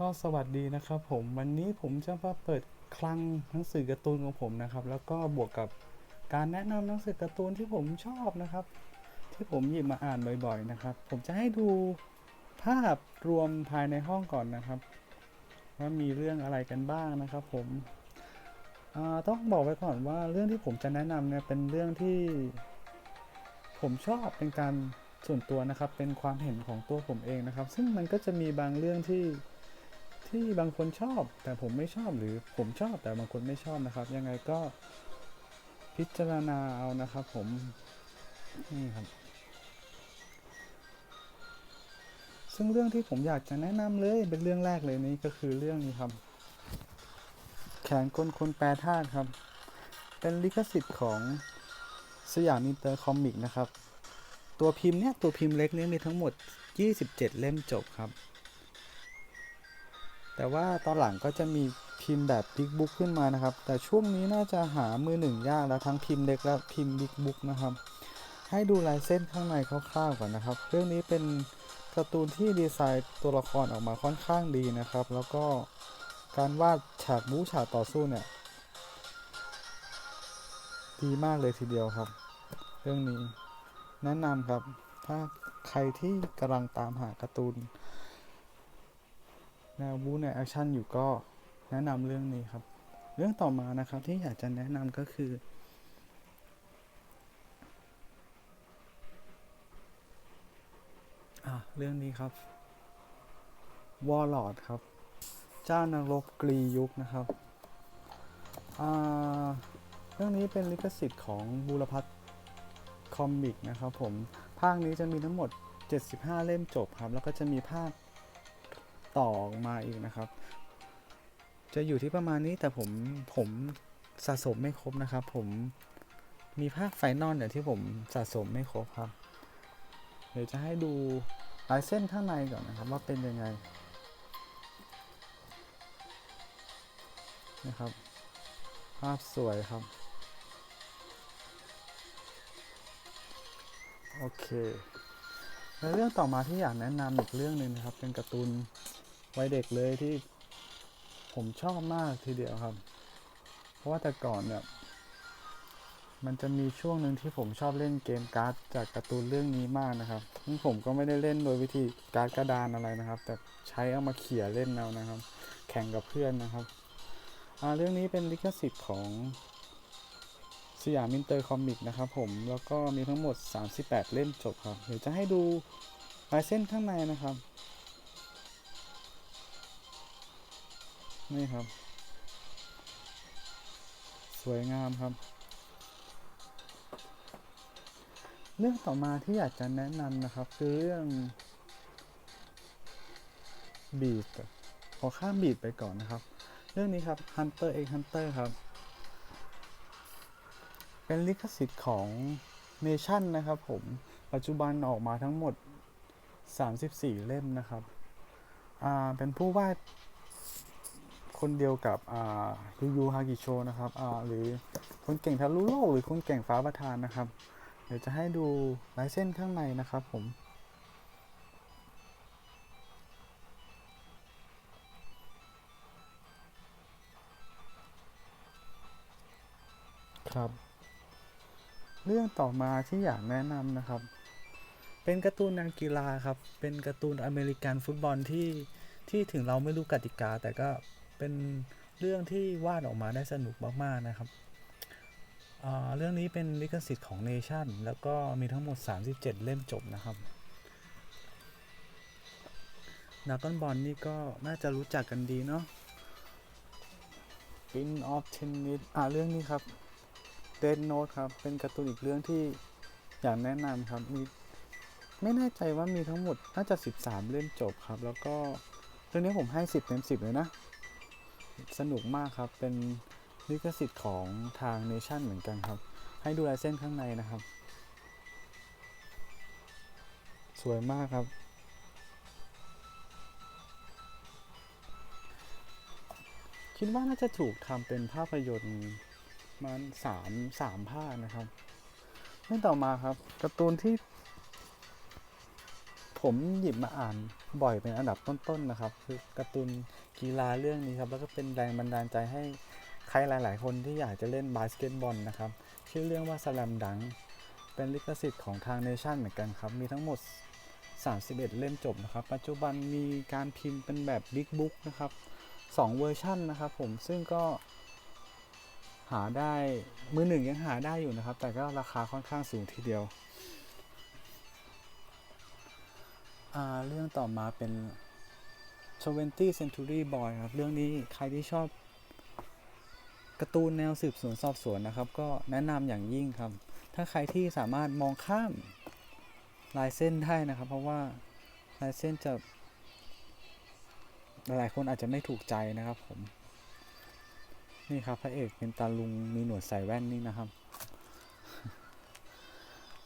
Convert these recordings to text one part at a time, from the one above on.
ก็สวัสดีนะครับผมวันนี้ผมจะมาเปิดคลังหนังสือการ์ตูนของผมนะครับ แล้วก็บวกกับการแนะนำหนังสือการ์ตูนที่ผมชอบนะครับ ที่ผมหยิบมาอ่านบ่อยๆนะครับ ผมจะให้ดูภาพรวมภายในห้องก่อนนะครับ ว่ามีเรื่องอะไรกันบ้างนะครับผมต้องบอกไว้ก่อนว่าเรื่องที่ผมจะแนะนำเนี่ยเป็นเรื่องที่ ผมชอบเป็นการส่วนตัวนะครับ เป็นความเห็นของตัวผมเองนะครับ ซึ่งมันก็จะมีบางเรื่องที่ ที่บางคนชอบ แต่ผมไม่ชอบหรือผมชอบแต่บางคนไม่ชอบนะครับ ยังไงก็พิจารณาเอานะครับผม นี่ครับ ซึ่งเรื่องที่ผมอยากจะแนะนำเลยเป็นเรื่องแรกเลยนี่ก็คือเรื่องนี้ครับ แขนกลคนแปรธาตุครับ เป็นลิขสิทธิ์ของสยามอินเตอร์คอมิกนะครับ ตัวพิมพ์เนี่ยตัวพิมพ์เล็กเนี่ยมีทั้งหมด 27 เล่มจบครับ แต่ว่าตอนหลังก็จะมีพิมพ์แบบบิ๊กบุ๊กขึ้นมานะครับ แต่ช่วงนี้น่าจะหามือหนึ่งยากแล้วทั้งพิมพ์เล็กและพิมพ์บิ๊กบุ๊กนะครับ ให้ดูลายเส้นข้างในคร่าวๆก่อนนะครับ เรื่องนี้เป็นการ์ตูนที่ดีไซน์ตัวละครออกมาค่อนข้างดีนะครับ แล้วก็การวาดฉากบู๊ฉากต่อสู้เนี่ยดีมากเลยทีเดียวครับ เรื่องนี้แนะนำครับ ถ้าใครที่กำลังตามหาการ์ตูน แนวบู๊ในวแอคชั่นอยู่ก็แนะนำเรื่องนี้ครับ เรื่องต่อมานะครับที่อยากจะแนะนำก็คือ อะเรื่องนี้ครับวอลลอดครับ เจ้านรกกรียุคนะครับอ่าเรื่องนี้เป็นลิขสิทธิ์ของบูรพัฒน์คอมิกนะครับผม ภาคนี้จะมีทั้งหมด 75 เล่มจบครับ แล้วก็จะมีภาค ต่อออกมาอีกนะครับ จะอยู่ที่ประมาณนี้แต่ผมผมสะสมไม่ครบนะครับ ผมมีภาคไฟนอลเนี่ยที่ผมสะสมไม่ครบครับ เดี๋ยวจะให้ดูลายเส้นข้างในก่อนนะครับ ว่าเป็นยังไงนะครับ ภาพสวยครับ โอเค แล้วเรื่องต่อมาที่อยากแนะนำอีกเรื่องหนึ่งนะครับ เป็นการ์ตูน วัยเด็กเลยที่ผมชอบมากทีเดียวครับ เพราะว่าแต่ก่อนเนี่ยมันจะมีช่วงหนึ่งที่ผมชอบเล่นเกมการ์ดจากการ์ตูนเรื่องนี้มากนะครับซึ่งผมก็ไม่ได้เล่นโดยวิธีการ์ดกระดานอะไรนะครับ แต่ใช้เอามาเขี่ยเล่นเอานะครับ แข่งกับเพื่อนนะครับเรื่องนี้เป็นลิขสิทธิ์ของสยามอินเตอร์คอมิกนะครับผม แล้วก็มีทั้งหมด 38 เล่มจบครับ เดี๋ยวจะให้ดูลายเส้นข้างในนะครับ นี่ครับ สวยงามครับ เรื่องต่อมาที่อยากจะแนะนำนะครับ คือเรื่องบีดขอข้ามบีดไปก่อนนะครับ เรื่องนี้ครับ Hunter x Hunter ครับ เป็นลิขสิทธิ์ของ Nation นะครับผม ปัจจุบันออกมาทั้งหมด 34 เล่มนะครับ อ่า เป็นผู้วาด คนเดียวกับยูยูฮากิโชนะครับหรือคนเก่งทะลุโลกหรือคนเก่งฟ้าประธานนะครับ เดี๋ยวจะให้ดูลายเส้นข้างในนะครับผมครับเรื่องต่อมาที่อยากแนะนำนะครับ เป็นการ์ตูนแนวกีฬาครับ เป็นการ์ตูนอเมริกันฟุตบอลที่ที่ถึงเราไม่รู้กติกา แต่ก็ เป็นเรื่องที่วาดออกมาได้สนุกมากๆนะครับ เรื่องนี้เป็นลิขสิทธิ์ของเนชั่นแล้วก็มีทั้งหมด 37 เล่มจบนะครับนักต้นบอลนี่ก็น่าจะรู้จักกันดีเนาะ Pin of Tennis อ่าเรื่องนี้ครับ Dead Note ครับ เป็นการ์ตูนอีกเรื่องที่อยากแนะนำครับ มีไม่แน่ใจว่ามีทั้งหมดน่าจะ 13 เล่มจบครับ แล้วก็เรื่องนี้ผมให้ 10 เต็ม 10 เลยนะ สนุกมากครับ เป็นลิขสิทธิ์ของทางเนชั่นเหมือนกันครับ ให้ดูลายเส้นข้างในนะครับ สวยมากครับ คิดว่าน่าจะถูกทำเป็นภาพยนตร์มันสามสามภาคนะครับเรื่องต่อมาครับการ์ตูนที่ผผมหยิบมาอ่านบ่อยเป็นอันดับต้นๆนะครับ คือการ์ตูน กีฬาเรื่องนี้ครับแล้วก็เป็นแรงบันดาลใจให้ใครหลาย ๆ คนที่อยากจะเล่นบาสเกตบอลนะครับ ชื่อเรื่องว่าส l ลมดัง เป็นลิขสิทธิ์ของทางเนชั่นเหมือนกันครับ มีทั้งหมด 31 เล่มจบนะครับ ปัจจุบันมีการพิมพ์เป็นแบบบิ๊กบุ๊กนะครับ2เวอร์ชันนะครับผมซึ่งก็หาได้มือหนึ่งยังหาได้อยู่นะครับ แต่ก็ราคาค่อนข้างสูงทีเดียว เรื่องต่อมาเป็น 20th Century Boy ครับ เรื่องนี้ใครที่ชอบการ์ตูนแนวสืบสวนสอบสวนนะครับ ก็แนะนำอย่างยิ่งครับ ถ้าใครที่สามารถมองข้ามลายเส้นได้นะครับ เพราะว่าลายเส้นจะ หลายคนอาจจะไม่ถูกใจนะครับผม นี่ครับพระเอกเป็นตาลุงมีหนวดใส่แว่นนี่นะครับ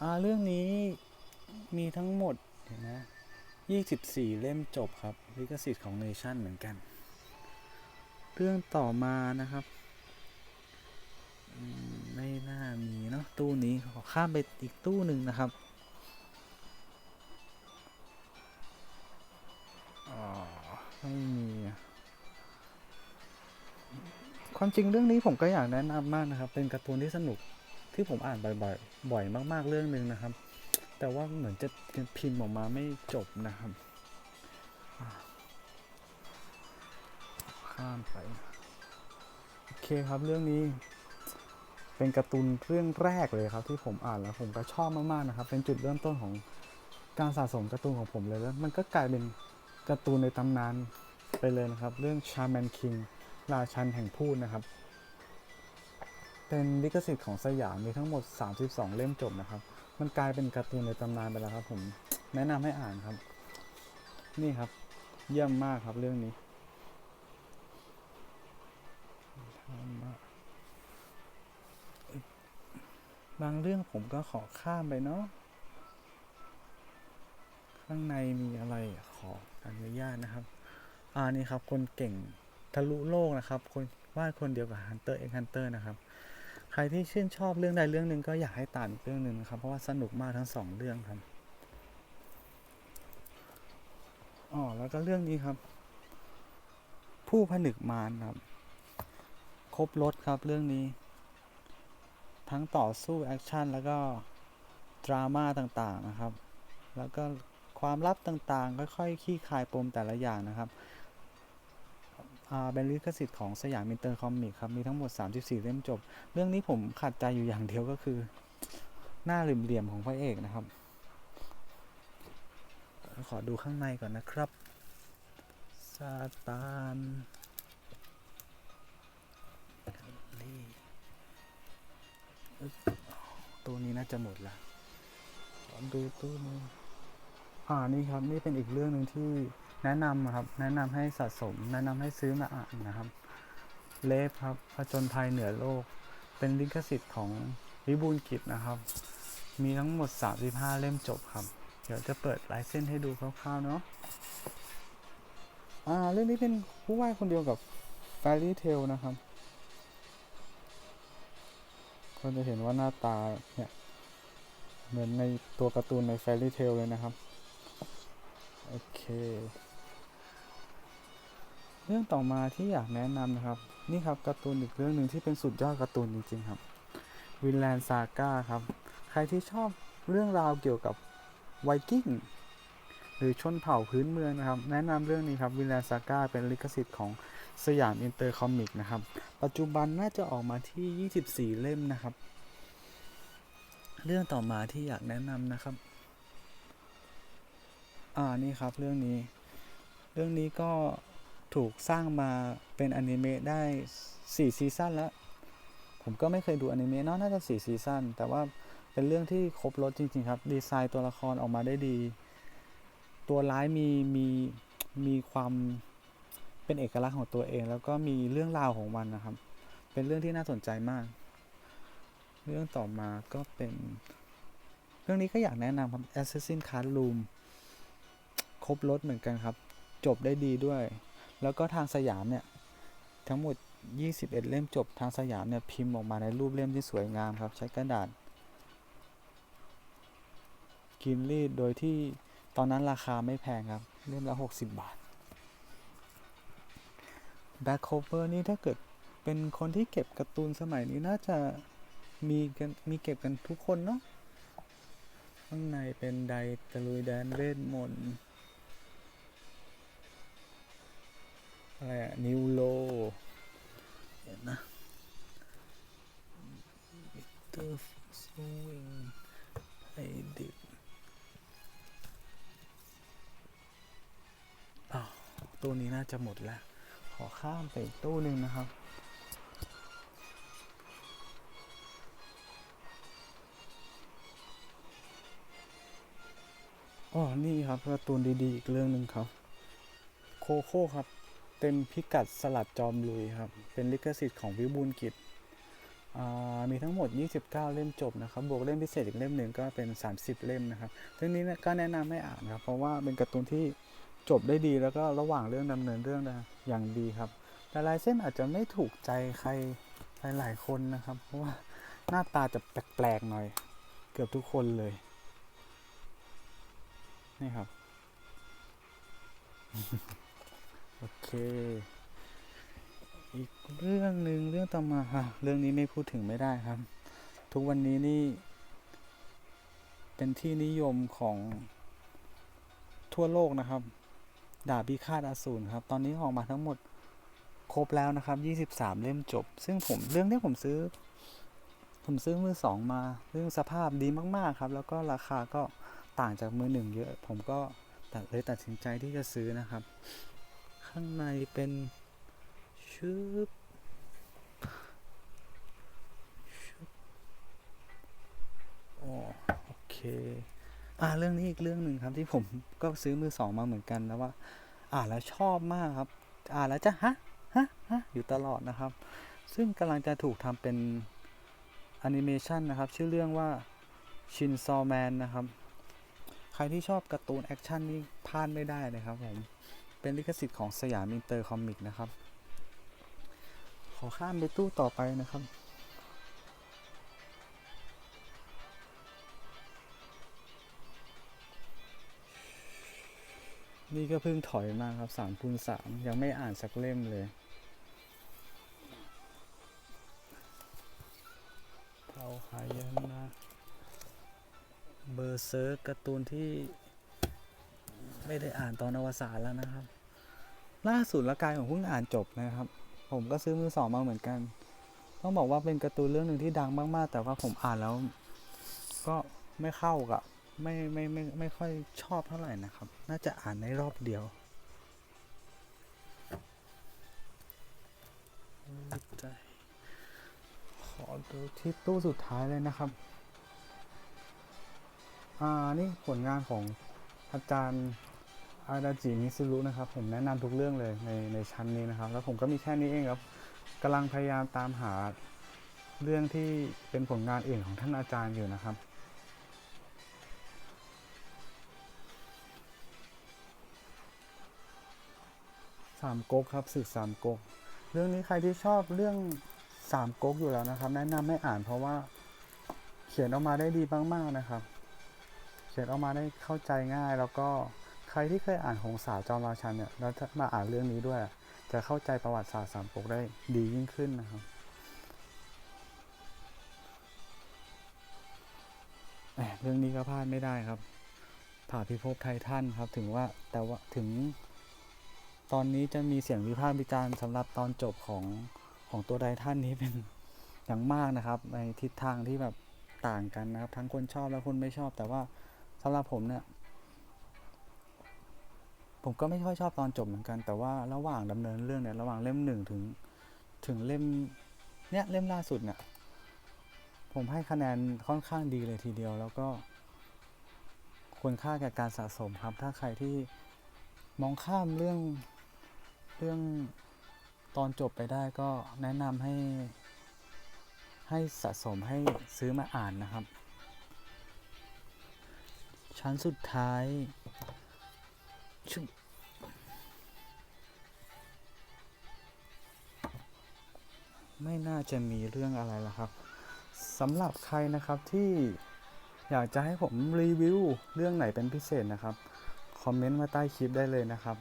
อ่าเรื่องนี้มีทั้งหมดเห็นนะ 24 เล่มจบครับลิขสิทธิ์ของเนชั่นเหมือนกัน เรื่องต่อมานะครับไม่น่ามีเนาะตู้นี้ขอข้ามไปอีกตู้หนึ่งนะครับไม่มีความจริงเรื่องนี้ผมก็อยากแนะนำมากนะครับ เป็นการ์ตูนที่สนุกที่ผมอ่านบ่อยๆบ่อยมาก ๆเรื่องหนึ่งนะครับ แต่ว่าเหมือนจะพิมพ์ออกมาไม่จบนะครับ ข้ามไป โอเคครับเรื่องนี้ เป็นการ์ตูนเรื่องแรกเลยครับ ที่ผมอ่านแล้วผมก็ชอบมากๆนะครับ เป็นจุดเริ่มต้นของการสะสมการ์ตูนของผมเลยแล้ว มันก็กลายเป็นการ์ตูนในตำนานไปเลยนะครับ เรื่อง Shaman King ราชันแห่งพูดนะครับ เป็นลิขสิทธิ์ของสยามมีทั้งหมด 32 เล่มจบนะครับ มันกลายเป็นการ์ตูนในตำนานไปแล้วครับ ผมแนะนำให้อ่านครับ นี่ครับ เยี่ยมมากครับเรื่องนี้บางเรื่องผมก็ขอข้ามไปเนาะข้างในมีอะไรขออนุญาตนะครับ อ่านี่ครับ คนเก่งทะลุโลกนะครับ คนวาดคนเดียวกับ Hunter x Hunter นเตอร์นะครับ รที่ชื่นชอบเรื่องใดเรื่องหนึ่งก็อยากให้ตามอีกเรื่องหนึ่งนะครับ เพราะว่าสนุกมากทั้งสองเรื่องครับอ๋อแล้วก็เรื่องนี้ครับ ผู้ผนึกมารครับ ครบรถครับเรื่องนี้ ทั้งต่อสู้แอคชั่นแล้วก็ดราม่าต่างๆนะครับ แล้วก็ความลับต่างๆ ค่อยๆขี้คายปมแต่ละอย่างนะครับ เป็นลิขสิทธิ์ของสยามอินเตอร์คอมิกครับ มีทั้งหมด 34 เล่มจบ เรื่องนี้ผมขัดใจอยู่อย่างเดียวก็คือ หน้าเหลี่ยมๆของพระเอกนะครับ ขอดูข้างในก่อนนะครับซาตานนี่ตัวนี้น่าจะหมดละดูตู้นี้อ่านี่ครับ นี่เป็นอีกเรื่องหนึ่งที่ แนะนำครับ แนะนำให้สะสม แนะนำให้ซื้อมาอ่านนะครับ เลฟครับผจญภัยเหนือโลก เป็นลิขสิทธิ์ของวิบูลกิจนะครับ มีทั้งหมด 35 เล่มจบครับ เดี๋ยวจะเปิดลายเส้นให้ดูคร่าวๆเนาะอ่าเรื่องนี้เป็นผู้วาดคนเดียวกับ Fairy Tail นะครับก็จะเห็นว่าหน้าตาเนี่ยเหมือนในตัวการ์ตูนใน Fairy Tail เลยนะครับ โอเค เรื่องต่อมาที่อยากแนะนำนะครับ นี่ครับการ์ตูนอีกเรื่องหนึ่งที่เป็นสุดยอดการ์ตูนจริงๆครับวินแลนด์ซาก้าครับ ใครที่ชอบเรื่องราวเกี่ยวกับไวกิ้งหรือชนเผ่าพื้นเมืองนะครับ แนะนำเรื่องนี้ครับวินแลนด์ซาก้าเป็นลิขสิทธิ์ของสยามอินเตอร์คอมิกนะครับ ปัจจุบันน่าจะออกมาที่ 24 เล่มนะครับ เรื่องต่อมาที่อยากแนะนำนะครับ อ่านี่ครับเรื่องนี้ เรื่องนี้ก็ ถูกสร้างมาเป็นอนิเมะได้ 4 ซีซั่นแล้ว ผมก็ไม่เคยดูอนิเมะเนาะน่าจะ 4 ซีซั่นแต่ว่าเป็นเรื่องที่ครบรถจริง ๆ ครับ ดีไซน์ตัวละครออกมาได้ดี ตัวร้ายมีมีมีความเป็นเอกลักษณ์ของตัวเอง แล้วก็มีเรื่องราวของมันนะครับ เป็นเรื่องที่น่าสนใจมาก เรื่องต่อมาก็เป็น เรื่องนี้ก็อยากแนะนำครับ Assassin Classroom ครบรถเหมือนกันครับ จบได้ดีด้วย แล้วก็ทางสยามเนี่ยทั้งหมด 21 เล่มจบทางสยามเนี่ยพิมพ์ออกมาในรูปเล่มที่สวยงามครับ ใช้กระดาษกินรีดโดยที่ตอนนั้นราคาไม่แพงครับ เล่มละ 60 บาท Back cover นี่ถ้าเกิดเป็นคนที่เก็บการ์ตูนสมัยนี้น่าจะมีกันมีเก็บกันทุกคนเนาะข้างในเป็นไดตะลุยแดนเวทมนต์ อะไรอะนิวโลเห็นนะมิเตอร์สวิงไอดิบอ้าวตู้นี้น่าจะหมดแล้ว ขอข้ามไปอีกตู้หนึ่งนะครับ อ๋อ นี่ครับการ์ตูนดีๆ อีกเรื่องหนึ่งครับ โคโค่ครับ เต็มพิกัดสลัดจอมลุยครับ เป็นลิขสิทธิ์ของวิบูลกิจมีทั้งหมด 29 เล่มจบนะครับ บวกเล่มพิเศษอีกเล่มหนึ่งก็เป็น 30 เล่มนะครับเรื่องนี้ก็แนะนำให้อ่านครับ เพราะว่าเป็นการ์ตูนที่จบได้ดีแล้วก็ระหว่างเรื่องดำเนินเรื่องนะอย่างดีครับ แต่ลายเส้นอาจจะไม่ถูกใจใครหลายๆคนนะครับ เพราะว่าหน้าตาจะแปลกๆหน่อย เกือบทุกคนเลย นี่ครับ โอเค อีกเรื่องหนึ่งเรื่องต่อมาค่ะเรื่องนี้ไม่พูดถึงไม่ได้ครับ ทุกวันนี้นี่ เป็นที่นิยมของทั่วโลกนะครับ ดาบพิฆาตอสูรครับ ตอนนี้ออกมาทั้งหมดครบแล้วนะครับ 23 เล่มจบ ซึ่งผมเรื่องนี้ผมซื้อ ผมซื้อมือสองมาเรื่องสภาพดีมากๆครับ แล้วก็ราคาก็ต่างจากมือหนึ่งเยอะ ผมก็เลยตัดสินใจที่จะซื้อนะครับ ข้างในเป็นชืบชืบอ๋อโอเค อ่าเรื่องนี้อีกเรื่องหนึ่งครับที่ผมก็ซื้อมือสองมาเหมือนกันแล้วว่า อ่านแล้วชอบมากครับ อ่านแล้วจะฮะฮะฮะอยู่ตลอดนะครับ ซึ่งกำลังจะถูกทำเป็นแอนิเมชันนะครับ ชื่อเรื่องว่าชินซอแมนนะครับ ใครที่ชอบการ์ตูนแอคชั่นนี่พลาดไม่ได้เลยครับผม เป็นลิขสิทธิ์ของสยามอินเตอร์คอมิกนะครับ ขอข้ามไปตู้ต่อไปนะครับ นี่ก็เพิ่งถอยมาครับสามคูณสามยังไม่อ่านสักเล่มเลยเท่าหายันะเบอร์เซิร์การ์ตูนที่ ไม่ได้อ่านตอนอวสานแล้วนะครับ ล่าสุดละกายของเพิ่งอ่านจบนะครับ ผมก็ซื้อมือสองมาเหมือนกัน ต้องบอกว่าเป็นการ์ตูนเรื่องหนึ่งที่ดังมากๆ แต่ว่าผมอ่านแล้ว ก็ไม่เข้ากับไม่ไม่ไม่ไม่ค่อยชอบเท่าไหร่นะครับ น่าจะอ่านในรอบเดียวใจขอดูที่ตู้สุดท้ายเลยนะครับ อ่า นี่ผลงานของอาจารย์ อาดาจิมิซุรุนะครับผมแนะนำทุกเรื่องเลยในในชั้นนี้นะครับ แล้วผมก็มีแค่นี้เองครับกำลังพยายามตามหาเรื่องที่เป็นผลงานอื่นของท่านอาจารย์อยู่นะครับ สามก๊กครับศึกสามก๊กเรื่องนี้ใครที่ชอบเรื่องสามก๊กอยู่แล้วนะครับ แนะนำให้อ่านเพราะว่าเขียนออกมาได้ดีมากๆนะครับ เขียนออกมาได้เข้าใจง่ายแล้วก็ ใครที่เคยอ่านหงสาวจอมราชันเนี่ยแล้วมาอ่านเรื่องนี้ด้วย จะเข้าใจประวัติศาสตร์สามก๊กได้ดียิ่งขึ้นนะครับเรื่องนี้ก็พลาดไม่ได้ครับ ผ่าพิภพไททันครับถึงว่าแต่ว่าถึง ตอนนี้จะมีเสียงวิพากษ์วิจารณ์สำหรับตอนจบของของตัวไดท่านนี้เป็นอย่างมากนะครับ ในทิศทางที่แบบต่างกันนะครับ ทั้งคนชอบและคนไม่ชอบ แต่ว่าสำหรับผมเนี่ย ผมก็ไม่ค่อยชอบตอนจบเหมือนกัน แต่ว่าระหว่างดำเนินเรื่องเนี่ยระหว่างเล่มหนึ่งถึงถึงเล่มเนี่ยเล่มล่าสุดเนี่ยผมให้คะแนนค่อนข้างดีเลยทีเดียว แล้วก็ควรค่าแก่การสะสมครับ ถ้าใครที่มองข้ามเรื่องเรื่องตอนจบไปได้ก็แนะนำให้ ให้สะสมให้ซื้อมาอ่านนะครับ ชั้นสุดท้าย ชุบไม่น่าจะมีเรื่องอะไรล้วครับสำหรับใครนะครับที่อยากจะให้ผมรีวิวเรื่องไหนเป็นพิเศษนะครับ คอมเมนต์มาใต้คลิปได้เลยนะครับ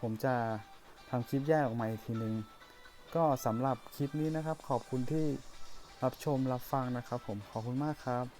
ผมจะทำคลิปแยกออกมาอีกทีนึง ก็สำหรับคลิปนี้นะครับ ขอบคุณที่รับชมรับฟังนะครับ ผมขอบคุณมากครับ